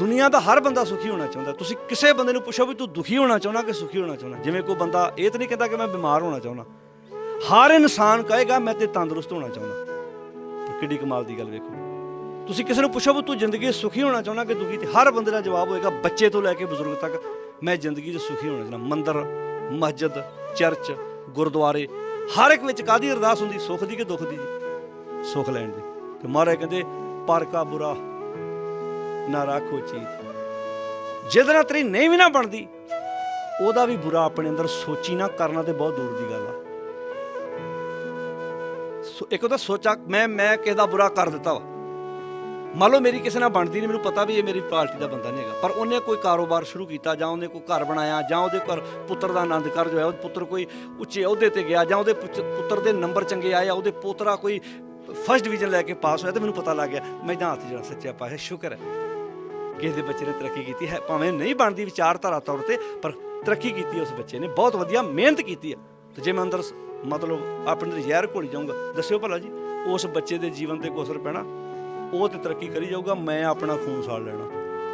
ਦੁਨੀਆ ਦਾ ਹਰ ਬੰਦਾ ਸੁਖੀ ਹੋਣਾ ਚਾਹੁੰਦਾ। ਤੁਸੀਂ ਕਿਸੇ ਬੰਦੇ ਨੂੰ ਪੁੱਛੋ ਵੀ ਤੂੰ ਦੁਖੀ ਹੋਣਾ ਚਾਹੁੰਦਾ ਕਿ ਸੁਖੀ ਹੋਣਾ ਚਾਹੁੰਦਾ? ਜਿਵੇਂ ਕੋਈ ਬੰਦਾ ਇਹ ਤਾਂ ਨਹੀਂ ਕਹਿੰਦਾ ਕਿ ਮੈਂ ਬਿਮਾਰ ਹੋਣਾ ਚਾਹੁੰਦਾ। ਹਰ ਇਨਸਾਨ ਕਹੇਗਾ, ਮੈਂ ਤੇ ਤੰਦਰੁਸਤ ਹੋਣਾ ਚਾਹੁੰਦਾ। ਕਿੱਡੀ ਕਮਾਲ ਦੀ ਗੱਲ ਵੇਖੋ। ਤੁਸੀਂ ਕਿਸੇ ਨੂੰ ਪੁੱਛੋ ਵੀ ਤੂੰ ਜ਼ਿੰਦਗੀ 'ਚ ਸੁਖੀ ਹੋਣਾ ਚਾਹੁੰਦਾ ਕਿ ਦੁਖੀ? ਤੇ ਹਰ ਬੰਦੇ ਦਾ ਜਵਾਬ ਹੋਏਗਾ, ਬੱਚੇ ਤੋਂ ਲੈ ਕੇ ਬਜ਼ੁਰਗ ਤੱਕ, ਮੈਂ ਜ਼ਿੰਦਗੀ 'ਚ ਸੁਖੀ ਹੋਣਾ ਚਾਹੁੰਦਾ। ਮੰਦਰ, ਮਸਜਿਦ, ਚਰਚ, ਗੁਰਦੁਆਰੇ, ਹਰ ਇੱਕ ਵਿੱਚ ਕਾਦੀ ਅਰਦਾਸ ਹੁੰਦੀ? ਸੁਖ ਦੀ ਕਿ ਦੁੱਖ ਦੀ? ਜੀ ਸੁਖ ਲੈਣ ਦੀ। ਤੇ ਮਹਾਰਾਜ ਕਹਿੰਦੇ, ਪਰ ਕਾ ਬੁਰਾ ਨਾ ਰੱਖੋ ਚੀਤ ਜਿਹਦੇ ਨਾਲ ਤੇਰੀ ਨਹੀਂ ਵੀ ਨਾ ਬਣਦੀ, ਉਹਦਾ ਵੀ ਬੁਰਾ ਆਪਣੇ ਅੰਦਰ ਸੋਚੀ ਨਾ ਕਰਨਾ ਤੇ ਬਹੁਤ ਦੂਰ ਦੀ ਗੱਲ ਆ। ਸੋ ਇੱਕ ਉਹਦਾ ਸੋਚਾ ਮੈਂ ਮੈਂ ਕਿਸੇ ਦਾ ਬੁਰਾ ਕਰ ਦਿੱਤਾ ਵਾ। ਮੰਨ ਲਓ ਮੇਰੀ ਕਿਸੇ ਨਾਲ ਬਣਦੀ ਨਹੀਂ, ਮੈਨੂੰ ਪਤਾ ਵੀ ਇਹ ਮੇਰੀ ਪਾਰਟੀ ਦਾ ਬੰਦਾ ਨਹੀਂ ਹੈਗਾ। ਪਰ ਉਹਨੇ ਕੋਈ ਕਾਰੋਬਾਰ ਸ਼ੁਰੂ ਕੀਤਾ, ਜਾਂ ਉਹਨੇ ਕੋਈ ਘਰ ਬਣਾਇਆ, ਜਾਂ ਉਹਦੇ ਘਰ ਪੁੱਤਰ ਦਾ ਆਨੰਦ ਕਾਰਜ ਹੋਇਆ ਉਹ ਪੁੱਤਰ ਕੋਈ ਉੱਚੇ ਅਹੁਦੇ ਤੇ ਗਿਆ, ਜਾਂ ਉਹਦੇ ਪੁੱਤਰ ਦੇ ਨੰਬਰ ਚੰਗੇ ਆਏ ਆ ਉਹਦੇ ਪੋਤਰਾ ਕੋਈ ਫਸਟ ਡਿਵੀਜ਼ਨ ਲੈ ਕੇ ਪਾਸ ਹੋਇਆ, ਤੇ ਮੈਨੂੰ ਪਤਾ ਲੱਗ ਗਿਆ, ਮੈਂ ਜਾਂ ਹੱਥ ਜਿਹੜਾ ਸੱਚਾ ਪਾਇਆ ਸ਼ੁਕਰ ਹੈ। ਕਿਸੇ ਦੇ ਬੱਚੇ ਨੇ ਤਰੱਕੀ ਕੀਤੀ ਹੈ, ਭਾਵੇਂ ਨਹੀਂ ਬਣਦੀ ਵਿਚਾਰਧਾਰਾ ਤੌਰ ਤੇ, ਪਰ ਤਰੱਕੀ ਕੀਤੀ ਉਸ ਬੱਚੇ ਨੇ। ਬਹੁਤ ਵਧੀਆ ਮਿਹਨਤ ਕੀਤੀ ਹੈ। ਤੇ ਜੇ ਮੈਂ ਅੰਦਰ ਮਤਲਬ ਆਪਣੇ ਜ਼ਹਿਰ ਘੋਲੀ ਜਾਊਂਗਾ, ਦੱਸਿਓ ਭਲਾ ਜੀ, ਉਸ ਬੱਚੇ ਦੇ ਜੀਵਨ ਤੇ ਕੋਸਰ ਪੈਣਾ? ਉਹ ਤੇ ਤਰੱਕੀ ਕਰੀ ਜਾਊਗਾ, ਮੈਂ ਆਪਣਾ ਖੂਨ ਸਾੜ ਲੈਣਾ।